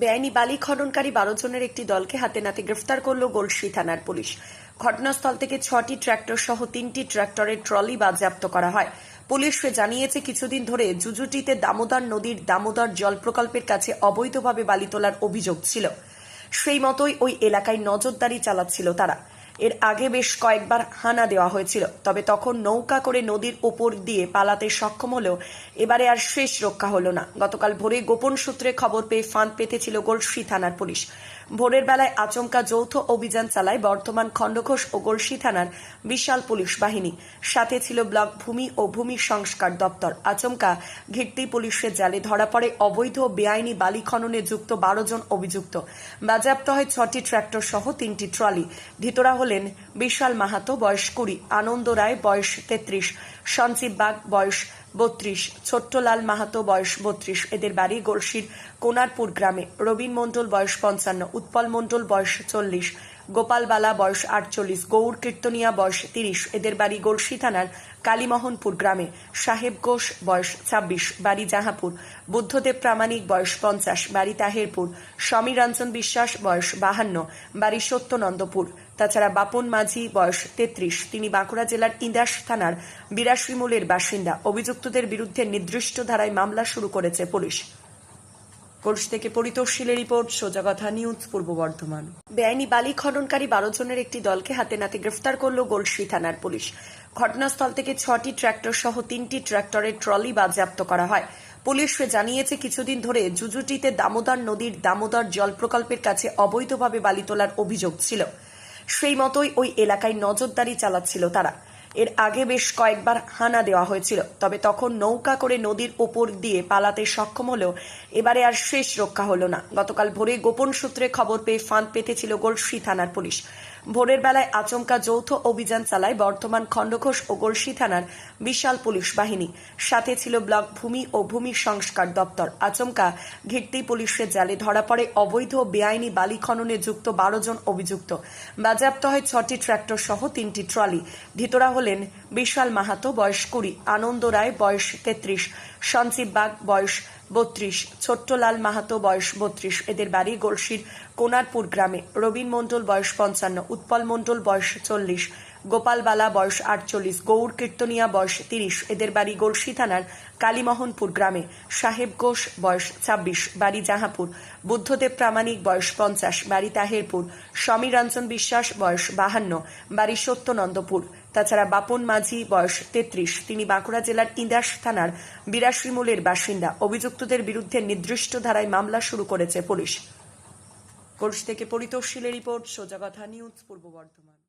বেআইনি বালি খননকারী বারো জনের একটি দলকে হাতে নাতে গ্রেফতার করল গোলসি থানার পুলিশ। ঘটনাস্থল থেকে ছটি ট্র্যাক্টর সহ তিনটি ট্র্যাক্টরের ট্রলি বাজেয়াপ্ত করা হয়। পুলিশ জানিয়েছে, কিছুদিন ধরে জুজুটিতে দামোদর নদীর দামোদর জল প্রকল্পের কাছে অবৈধভাবে বালি তোলার অভিযোগ ছিল। সেই মতোই ওই এলাকায় নজরদারি চালাচ্ছিল তারা। এর আগে বেশ কয়েকবার হানা দেওয়া হয়েছিল, তবে তখন নৌকা করে নদীর ওপর দিয়ে পালাতে সক্ষম হলেও এবারে আর শেষ রক্ষা হলো না। গতকাল ভোরে গোপন সূত্রে খবর পেয়ে ফাঁদ পেতেছিল গোলসি থানার পুলিশ। ভোরের বেলায় আচমকা যৌথ অভিযান চালায় বর্তমান খণ্ডঘোষ ও গোলসি থানার বিশাল পুলিশ বাহিনী। সাথে ছিল ব্লক ভূমি ও ভূমি সংস্কার দপ্তর। আচমকা ঘিরতি পুলিশের জালে ধরা পড়ে। অবৈধ বেআইনি বালি খননে যুক্ত বারো জন অভিযুক্ত। বাজেয়াপ্ত হয় ছটি ট্র্যাক্টর সহ তিনটি ট্রলি। ধৃতরা হলেন বিশাল মাহাতো, বয়স কুড়ি। আনন্দ রায়, বয়স তেত্রিশ। সঞ্জীব বাগ বয়স বত্রিশ ছোট্টলাল মাহাতো বয়স বত্রিশ। এদের বাড়ি গলসির কোনারপুর গ্রামে। রবীন মণ্ডল বয়স পঞ্চান্ন, উৎপল মণ্ডল বয়স চল্লিশ। গোপালবালা বয়স আটচল্লিশ, গৌর কীর্তনিয়া বয়স তিরিশ এদের বাড়ি গলসি থানার কালীমোহনপুর গ্রামে, সাহেব ঘোষ বয়স ছাব্বিশ, বাড়ি জাহাপুর, বুদ্ধদেব প্রামাণিক বয়স পঞ্চাশ, বাড়ি তাহেরপুর সমীরঞ্জন বিশ্বাস বয়স বাহান্ন, বাড়ি সত্যনন্দপুর, তাছাড়া বাপন মাঝি বয়স তেত্রিশ, তিনি বাঁকুড়া জেলার ইন্দাস থানার বিরাশিমূলের বাসিন্দা, অভিযুক্তদের বিরুদ্ধে নির্দিষ্ট ধারায় মামলা শুরু করেছে পুলিশ। কোর্স থেকে পরিতোষীলের রিপোর্ট, সোজা কথা, নিউজ পূর্ব বর্ধমান। বেআইনি বালি খননকারী বারো জনের একটি দলকে হাতে নাতে গ্রেফতার করল গোলসি থানার পুলিশ। ঘটনাস্থল থেকে ছটি ট্র্যাক্টর সহ তিনটি ট্র্যাক্টরের ট্রলি বাজেয়াপ্ত করা হয়। পুলিশ জানিয়েছে, কিছুদিন ধরে জুজুটিতে দামোদর নদীর দামোদর জল প্রকল্পের কাছে অবৈধভাবে বালি তোলার অভিযোগ ছিল। সেই মতোই ওই এলাকায় নজরদারি চালাচ্ছিল তারা। এর আগে বেশ কয়েকবার হানা দেওয়া হয়েছিল। তবে তখন নৌকা করে নদীর ওপর দিয়ে পালাতে সক্ষম হলেও এবারে আর শেষ রক্ষা হলো না। গতকাল ভোরে গোপন সূত্রে খবর পেয়ে ফাঁদ পেতেছিল গোলসি থানার পুলিশ। ভোরের বেলায় আচমকা যৌথ অভিযান চালায় বর্তমান খণ্ডঘোষ ও গোলসি থানার বিশাল পুলিশ বাহিনী। সাথে ছিল ব্লক ভূমি ও ভূমি সংস্কার দপ্তর। আচমকা ঘিরতি পুলিশের জালে ধরা পড়ে অবৈধ বেআইনি বালি খননে যুক্ত বারো জন অভিযুক্ত। বাজেয়াপ্ত হয় ছটি ট্র্যাক্টর সহ তিনটি ট্রলি। ধৃতরা হলেন বিশাল মাহাতো, বয়স কুড়ি, আনন্দ রায়, বয়স তেত্রিশ, সঞ্জীব বাগ, বয়স বত্রিশ, ছোট্টলাল মাহাতো বয়স বত্রিশ, এদের বাড়ি গলসির কোনারপুর গ্রামে। রবীন মণ্ডল বয়স পঞ্চান্ন, উৎপল মণ্ডল বয়স চল্লিশ। গোপালবালা বয়স আটচল্লিশ, গৌর কীর্তনিয়া বয়স তিরিশ, এদের বাড়ি গলসি থানার কালীমোহনপুর গ্রামে। সাহেব ঘোষ বয়স ছাব্বিশ, বাড়ি জাহাপুর। বুদ্ধদেব প্রামাণিক বয়স পঞ্চাশ, বাড়ি তাহেরপুর। সমীরঞ্জন বিশ্বাস বয়স বাহান্ন, বাড়ি সত্যনন্দপুর। তাছাড়া বাপন মাঝি বয়স তেত্রিশ, তিনি বাঁকুড়া জেলার ইন্দাস থানার বিরাশিমূলের বাসিন্দা। অভিযুক্তদের বিরুদ্ধে নির্দিষ্ট ধারায় মামলা শুরু করেছে পুলিশ। কোর্স থেকে পরিতোষীলের রিপোর্ট, সোজা কথা, নিউজ পূর্ব বর্ধমান।